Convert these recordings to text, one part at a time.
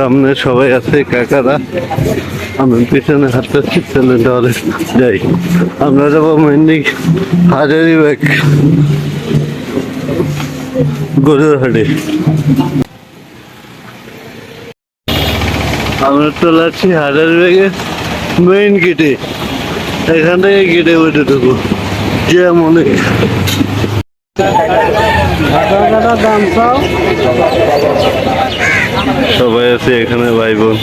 সামনে সবাই আছে, কাকারা। আমি পিছনে হাঁটতেছি চলে তাহলে যাই, আমরা যাব মেনলি হাজারি ব্যাগ। গরুর হাটে। আমরা চলে আসছি হাজারি ব্যাগে মেইন গেটে এখান থেকে গেটে উঠে দেবো যে দাম সবাই আছে এখানে ভাই বোন।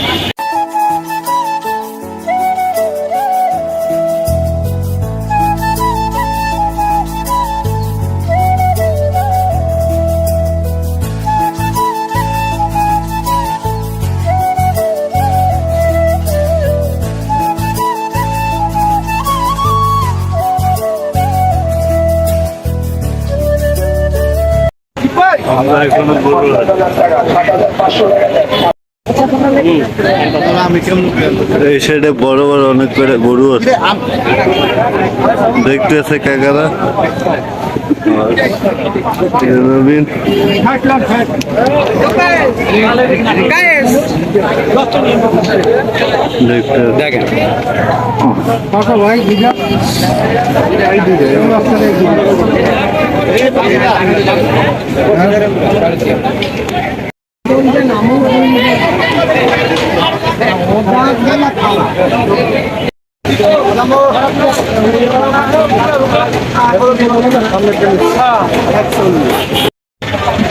আমরা এখনও হাটে এই সাইডে বড় বড় অনেক করে গরু আছে। দেখতে আছে কাকারা দেখেন।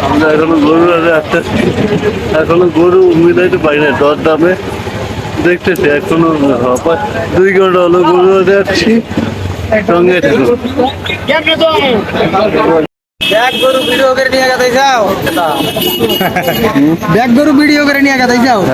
আমরা এখনও গরু আছে এখনও গরু মিলাইতে পারি না দর দামে দেখতেছি, এখনও দুই ঘণ্টা হলো গরু আছে যাচ্ছি সঙ্গে ব্যাগ গরু ভিডিও করে নিয়ে গেছে যাও। ব্যাগ গরু ভিডিও করে নিয়ে গেছে যাও।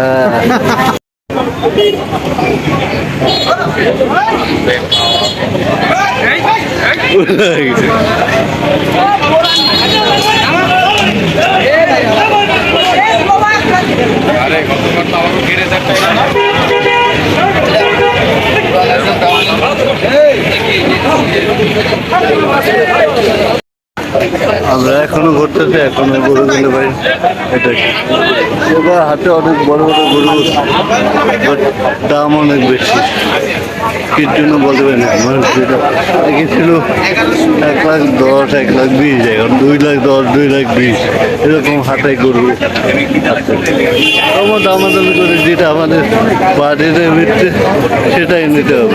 হ্যাঁ আমরা এখনও ঘুরতেছি, এখনও গরু কিনতে পারি। এটা হাতে অনেক বড় বড় গরু দাম অনেক বেশি। কির জন্য বলতে পারি না মানুষ যেটা এক লাখ দশ, এক লাখ বিশ এখন দুই লাখ দশ, দুই লাখ বিশ, এরকম হাতে গরু আমার দামাদামি করে যেটা আমাদের বাড়িতে মিটছে সেটাই নিতে হবে।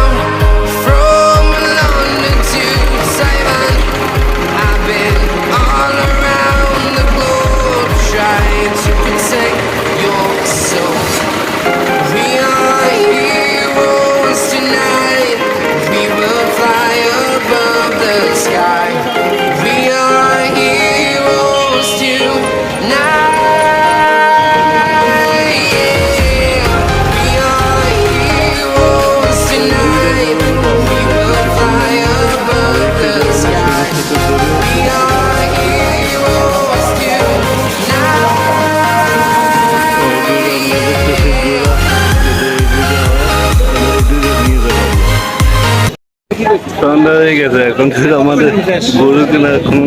সন্ধ্যা হয়ে গেছে এখন থেকে আমাদের গরু কেনার কোনো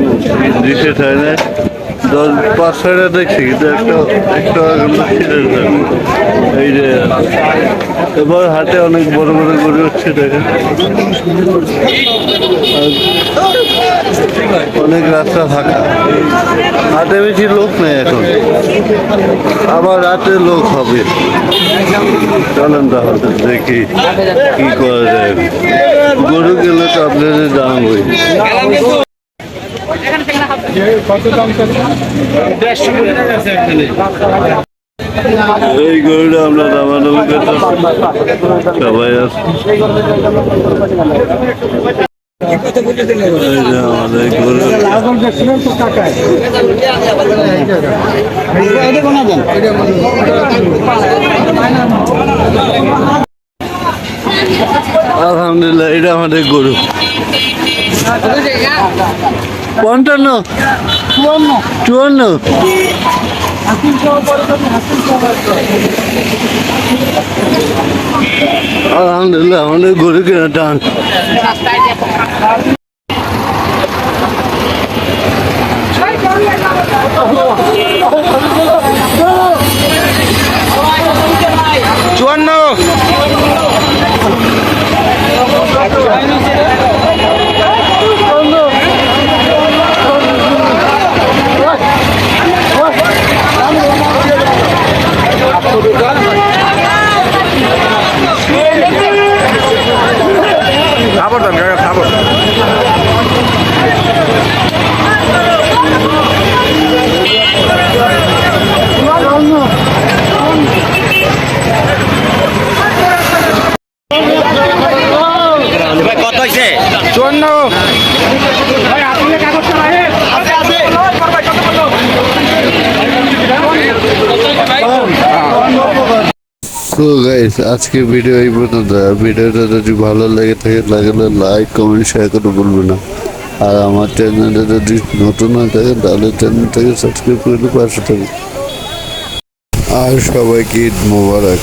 বিশেষ হয় না দশ পাঁচ ছয়টা দেখছি, কিন্তু একটা একটা। এই যে, এবার হাতে অনেক বড় বড় গরু হচ্ছে দেখেন অনেক রাস্তা ফাঁকা। হাটে বেশি লোক নেই এখন। আবার রাতে লোক হবে। চলেন তাহলে দেখি কি করা যায়। গরু গেলে তো আপনাদের দাম হই এই গরুটা আমরা দামাদামি সবাই যে আলহামদুলিল্লাহ এটা আমাদের গরু। পঞ্চান্ন। চুয়ান্ন। আলহামদুলিল্লাহ আমাদের গরু কেনা টান। চুয়ান্ন তো গাইস আজকে ভিডিও এই পর্যন্ত। ভিডিওটা যদি ভালো লেগে থাকে লাগলে লাইক কমেন্ট শেয়ার করে বলবে না। আর আমার চ্যানেলে যদি নতুন হয়ে থাকে, তাহলে চ্যানেলটাকে সাবস্ক্রাইব করে পাশে থাকুন আর সবাইকে ঈদ মোবারক।